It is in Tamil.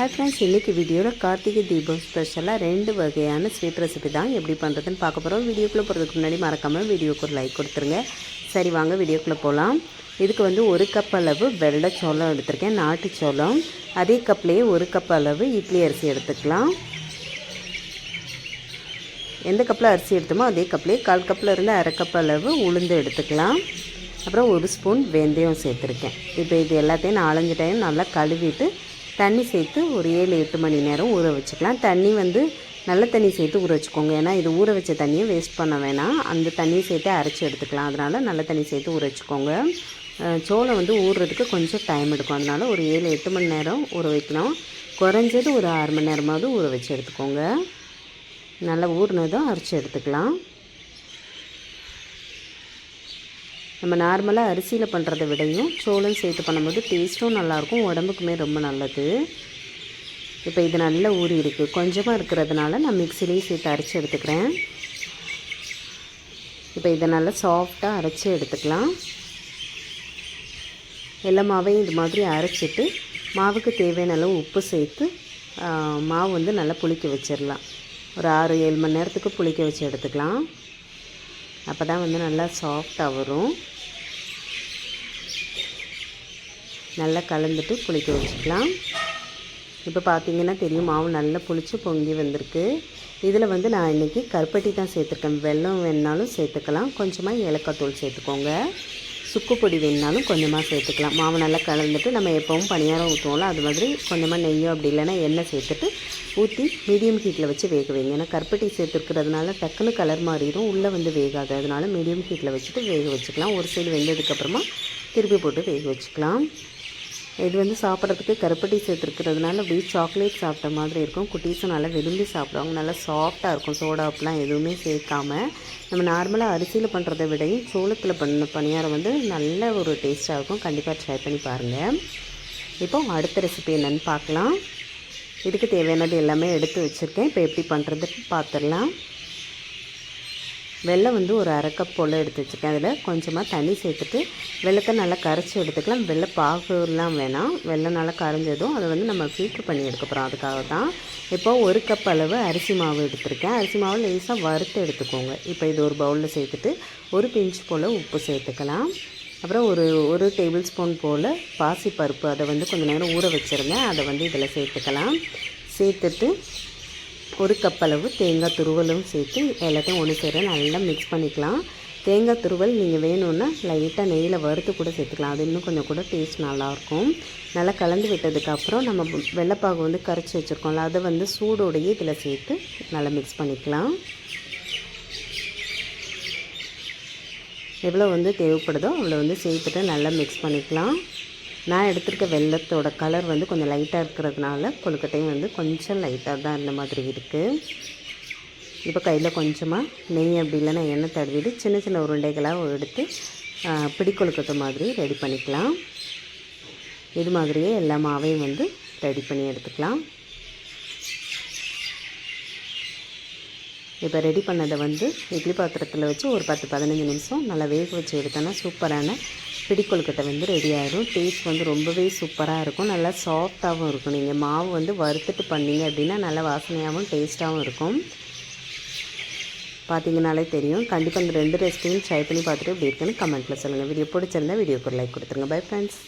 ஹாய் ஃப்ரெண்ட்ஸ் இன்றைக்கி வீடியோவில் கார்த்திகை தீபம் ஸ்பெஷலாக ரெண்டு வகையான ஸ்வீட் ரெசிபி தான் எப்படி பண்ணுறதுன்னு பார்க்க போகிறோம் வீடியோக்குள்ளே போகிறதுக்கு முன்னாடி மறக்காமல் வீடியோக்கு ஒரு லைக் கொடுத்துருங்க. சரி வாங்க வீடியோக்குள்ளே போகலாம் இதுக்கு வந்து ஒரு கப் அளவு வெள்ளை சோளம் எடுத்திருக்கேன் நாட்டு சோளம். அதே கப்லேயே ஒரு கப் அளவு இட்லி அரிசி எடுத்துக்கலாம். எந்த கப்பில் அரிசி எடுத்தோமோ அதே கப்லேயே கால் கப்பில் இருந்து அரை கப் அளவு உளுந்து எடுத்துக்கலாம். அப்புறம் ஒரு ஸ்பூன் வெந்தயம் சேர்த்துருக்கேன். இப்போ இது எல்லாத்தையும் நாலஞ்சு டைம் நல்லா கழுவிட்டு தண்ணி சேர்த்து ஒரு ஏழு எட்டு மணி நேரம் ஊற வச்சுக்கலாம். தண்ணி வந்து நல்ல தண்ணி சேர்த்து ஊற வச்சுக்கோங்க. ஏன்னா இது ஊற வச்ச தண்ணியை வேஸ்ட் பண்ண வேணாம். அந்த தண்ணியை சேர்த்து அரைச்சி எடுத்துக்கலாம். அதனால் நல்ல தண்ணி சேர்த்து ஊற வச்சுக்கோங்க. சோளம் வந்து ஊறுறதுக்கு கொஞ்சம் டைம் எடுக்கும். அதனால் ஒரு ஏழு எட்டு மணி நேரம் ஊற வைக்கணும் குறைஞ்சது ஒரு ஆறு மணி நேரமாவது ஊற வச்சு எடுத்துக்கோங்க. நல்லா ஊறினதும் அரைச்சி எடுத்துக்கலாம். நம்ம நார்மலாக அரிசியில் பண்ணுறத விடையும் சோளம் சேர்த்து பண்ணும்போது டேஸ்ட்டும் நல்லாயிருக்கும் உடம்புக்குமே ரொம்ப நல்லது. இப்போ இது நல்லா ஊறி இருக்குது கொஞ்சமாக இருக்கிறதுனால நான் மிக்சிலையும் சேர்த்து அரைச்சி எடுத்துக்கிறேன். இப்போ இதை நல்லா சாஃப்டாக அரைச்சி எடுத்துக்கலாம். எல்லா மாவையும் இது மாதிரி அரைச்சிட்டு மாவுக்கு தேவையான அளவு உப்பு சேர்த்து மாவு வந்து நல்லா புளிக்க வச்சிடலாம். ஒரு ஆறு ஏழு மணி நேரத்துக்கு புளிக்க வச்சு எடுத்துக்கலாம். அப்போ தான் வந்து நல்லா சாஃப்டாக வரும். நல்லா கலந்துட்டு புளிக்க வச்சுக்கலாம். இப்போ பார்த்தீங்கன்னா தெரியும் மாவு நல்லா புளிச்சு பொங்கி வந்திருக்கு. இதில் வந்து நான் இன்றைக்கி கருப்பட்டி தான் சேர்த்துருக்கேன். வெல்லம் வேணுனாலும் சேர்த்துக்கலாம். கொஞ்சமாக ஏலக்காய் தூள் சேர்த்துக்கோங்க. சுக்கு பொடி வேணுனாலும் கொஞ்சமாக சேர்த்துக்கலாம். மாவு நல்லா கலந்துட்டு நம்ம எப்போவும் பணியாரம் ஊற்றுவோம்ல அது மாதிரி கொஞ்சமாக நெய்யோ அப்படி இல்லைன்னா எண்ணெய் சேர்த்துட்டு ஊற்றி மீடியம் ஹீட்டில் வச்சு வேக வைங்க. ஏன்னா கருப்பட்டி சேர்த்துருக்கிறதுனால டக்குன்னு கலர் மாறிடும் உள்ளே வந்து வேகாது. அதனால மீடியம் ஹீட்டில் வச்சுட்டு வேக வச்சுக்கலாம். ஒரு சைடு வெந்ததுக்கப்புறமா திருப்பி போட்டு வேக வச்சுக்கலாம். இது வந்து சாப்பிட்றதுக்கு கருப்பட்டி சேர்த்துருக்கிறதுனால அப்படியே சாக்லேட் சாப்பிட்ட மாதிரி இருக்கும். குட்டீஸும் நல்லா விரும்பி சாப்பிடுவாங்க. நல்லா சாஃப்டாக இருக்கும். சோடா எதுவுமே சேர்க்காம. நம்ம நார்மலாக அரிசியில் பண்ணுறதை விடையும் சோளத்தில் பண்ண பணியாரம் வந்து நல்ல ஒரு டேஸ்ட்டாக இருக்கும். கண்டிப்பாக ட்ரை பண்ணி பாருங்கள் இப்போ அடுத்த ரெசிபி என்னென்னு பார்க்கலாம். இதுக்கு தேவையானது எல்லாமே எடுத்து வச்சுருக்கேன். இப்போ எப்படி பண்ணுறதுன்னு பார்த்துடலாம். வெள்ளை வந்து ஒரு அரை கப் போல் எடுத்து வச்சுருக்கேன். அதில் கொஞ்சமாக தண்ணி சேர்த்துட்டு வெள்ளத்தை நல்லா கரைச்சி எடுத்துக்கலாம். வெள்ளை பாகுலாம் வேணாம். வெள்ளம் நல்லா கரைஞ்சதும் அதை வந்து நம்ம ஃபில்ட்ரு பண்ணி எடுக்க போகிறோம் அதுக்காக தான் இப்போ ஒரு கப் அளவு அரிசி மாவு எடுத்திருக்கேன். அரிசி மாவு லேசாக வறுத்து எடுத்துக்கோங்க. இப்போ இது ஒரு பவுலில் சேர்த்துட்டு ஒரு பிஞ்ச் போல் உப்பு சேர்த்துக்கலாம். அப்புறம் ஒரு ஒரு டேபிள் ஸ்பூன் போல் பாசிப்பருப்பு அதை வந்து கொஞ்சம் நேரம் ஊற வச்சுருந்தேன். அதை வந்து இதில் சேர்த்துக்கலாம். சேர்த்துட்டு ஒரு கப் அளவு தேங்காய் துருவலும் சேர்த்து எல்லாத்தையும் ஒன்று சேர நல்லா மிக்ஸ் பண்ணிக்கலாம். தேங்காய் துருவல் நீங்கள் வேணும்னா லைட்டாக நெய்யில் வறுத்து கூட சேர்த்துக்கலாம். அது இன்னும் கொஞ்சம் கூட டேஸ்ட் நல்லாயிருக்கும். நல்லா கலந்து விட்டதுக்கப்புறம் நம்ம வெள்ளைப்பாகு வந்து கரைச்சி வச்சுருக்கோம்ல அதை வந்து சூடோடையே இதில் சேர்த்து நல்லா மிக்ஸ் பண்ணிக்கலாம். எவ்வளோ வந்து தேவைப்படுதோ அவ்வளோ வந்து சேர்த்துட்டு நல்லா மிக்ஸ் பண்ணிக்கலாம். நான் எடுத்திருக்க வெள்ளத்தோட கலர் வந்து கொஞ்சம் லைட்டாக இருக்கிறதுனால கொழுக்கட்டையும் வந்து கொஞ்சம் லைட்டாக தான் இந்த மாதிரி இருக்குது இப்போ கையில் கொஞ்சமாக நெய் அப்படி இல்லைன்னா எண்ணெய் தடவிட்டு சின்ன சின்ன உருண்டைகளாக எடுத்து பிடி கொழுக்கட்டை மாதிரி ரெடி பண்ணிக்கலாம். இது மாதிரியே எல்லா மாவையும் வந்து ரெடி பண்ணி எடுத்துக்கலாம். இப்போ ரெடி பண்ணதை வந்து இட்லி பாத்திரத்தில் வச்சு ஒரு பத்து பதினஞ்சு நிமிஷம் நல்லா வேக வச்சு எடுத்தோன்னா சூப்பரான பிடி கொழுக்கட்டை வந்து ரெடி ஆகிடும் டேஸ்ட் வந்து ரொம்பவே சூப்பராக இருக்கும். நல்லா சாஃப்டாகவும் இருக்கும். நீங்கள் மாவு வந்து வறுத்துட்டு பண்ணீங்க அப்படின்னா நல்லா வாசனையாகவும் டேஸ்ட்டாகவும் இருக்கும். பார்த்தீங்கனாலே தெரியும். கண்டிப்பாக இந்த ரெண்டு ரெசிபியும் ட்ரை பண்ணி பார்த்துட்டு எப்படி இருக்குன்னு கமெண்ட்டில் சொல்லுங்கள் வீடியோ பிடிச்சிருந்தா வீடியோக்கு ஒரு லைக் கொடுத்துருங்க. Bye friends